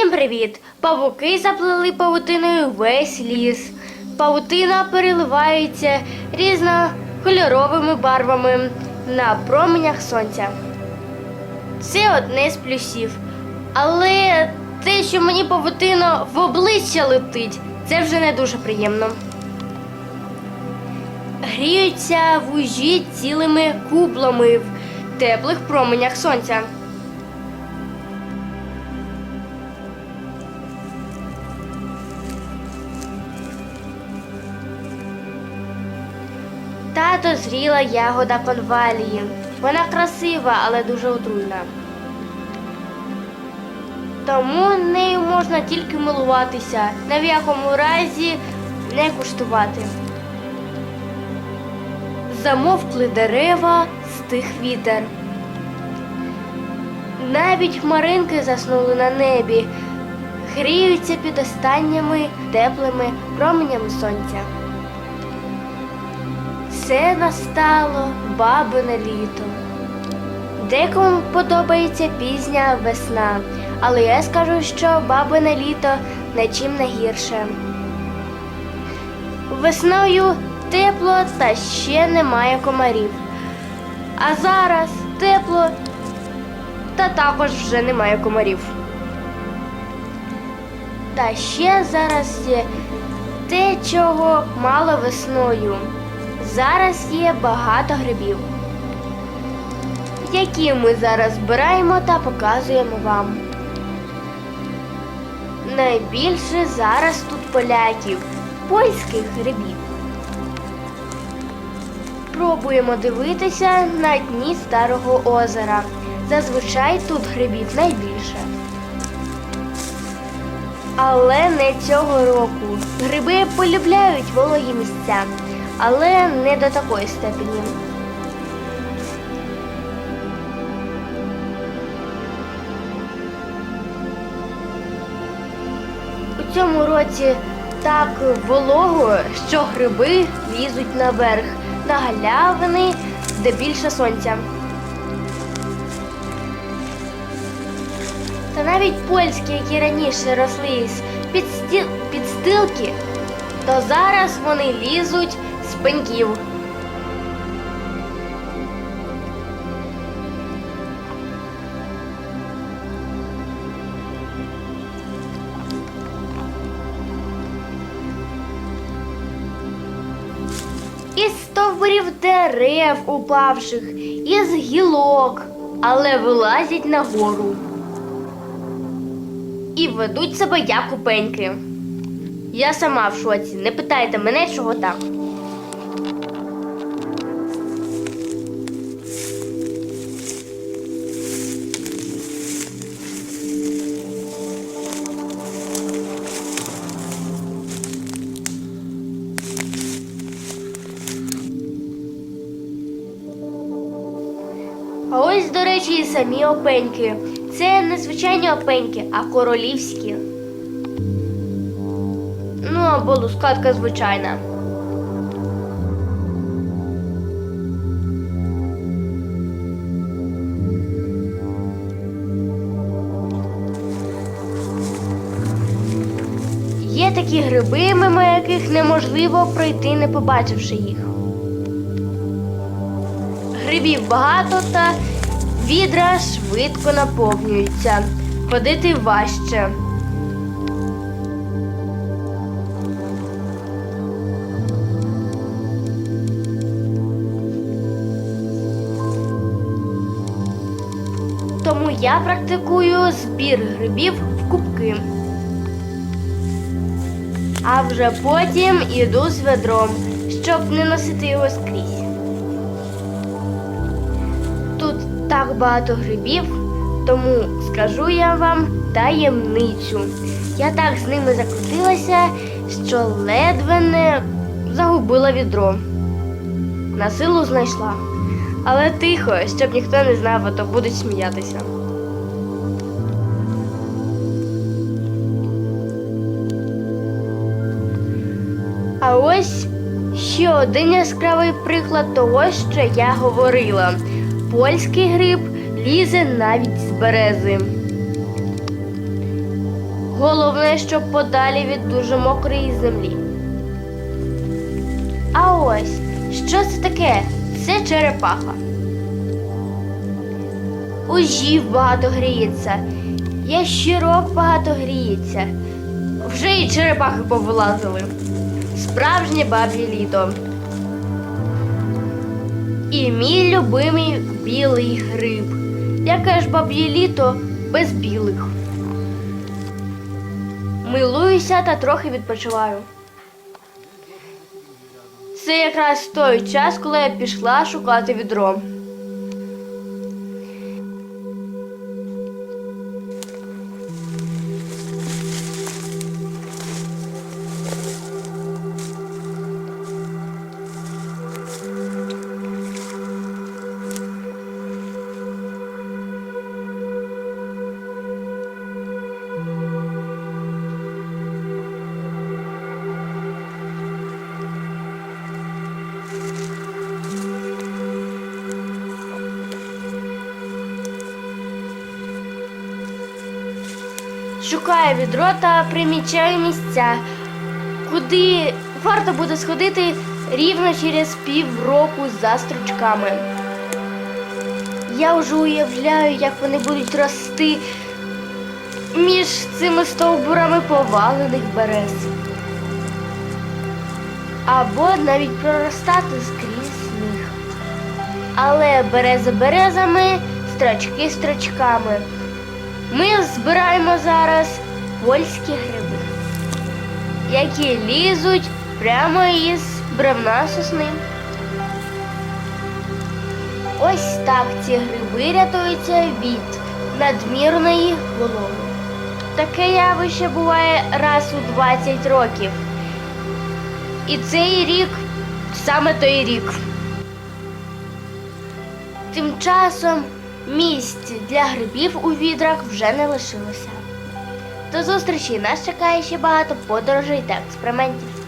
Всім привіт! Павуки заплели павутиною весь ліс. Павутина переливається різнокольоровими барвами на променях сонця. Це одне з плюсів. Але те, що мені павутина в обличчя летить, це вже не дуже приємно. Гріються вужі цілими кублами в теплих променях сонця. Та дозріла ягода конвалії. Вона красива, але дуже отруйна. Тому нею можна тільки милуватися, ні в якому разі не куштувати. Замовкли дерева, стих вітер. Навіть хмаринки заснули на небі, гріються під останніми теплими променями сонця. Це настало бабине літо. Декому подобається пізня весна, але я скажу, що бабине літо нічим не гірше. Весною тепло та ще немає комарів. А зараз тепло та також вже немає комарів. Та ще зараз є те, чого мало весною. Зараз є багато грибів, які ми зараз збираємо та показуємо вам. Найбільше зараз тут поляків, польських грибів. Пробуємо дивитися на дні старого озера. Зазвичай тут грибів найбільше. Але не цього року. Гриби полюбляють вологі місця, але не до такої степені. У цьому році так волого, що гриби лізуть наверх, на галявини, де більше сонця. Та навіть польські, які раніше росли з підстіл... підстилки, то зараз вони лізуть з пеньків. Із стовбурів дерев упавших, із гілок, але вилазять нагору і ведуть себе як у пеньки. Я сама в шоці. Не питайте мене, чого так. І самі опеньки. Це не звичайні опеньки, а королівські. Ну, або лускатка звичайна. Є такі гриби, мимо яких неможливо пройти, не побачивши їх. Грибів багато та відра швидко наповнюються. Ходити важче. Тому я практикую збір грибів в кубки. А вже потім іду з ведром, щоб не носити його скрізь. Так багато грибів, тому скажу я вам таємницю. Я так з ними закрутилася, що ледве не загубила відро. На силу знайшла. Але тихо, щоб ніхто не знав, а то будуть сміятися. А ось ще один яскравий приклад того, що я говорила. Польський гриб лізе навіть з берези. Головне, щоб подалі від дуже мокрої землі. А ось, що це таке? Це черепаха. Ужів багато гріється, ящірок багато гріється. Вже і черепахи повилазили. Справжнє баб'є літо. І мій любимий білий гриб. Яке ж баб'є літо без білих. Милуюся та трохи відпочиваю. Це якраз той час, коли я пішла шукати відро. Шукаю відро та примічаю місця, куди варто буде сходити рівно через півроку за стручками. Я вже уявляю, як вони будуть рости між цими стовбурами повалених берез. Або навіть проростати скрізь сніг. Але берези березами, строчки строчками. Ми збираємо зараз польські гриби, які лізуть прямо із бревна сосни. Ось так ці гриби рятуються від надмірної вологи. Таке явище буває раз у 20 років. І цей рік саме той рік. Тим часом місць для грибів у відрах вже не лишилося. До зустрічі! Нас чекає ще багато подорожей та експериментів.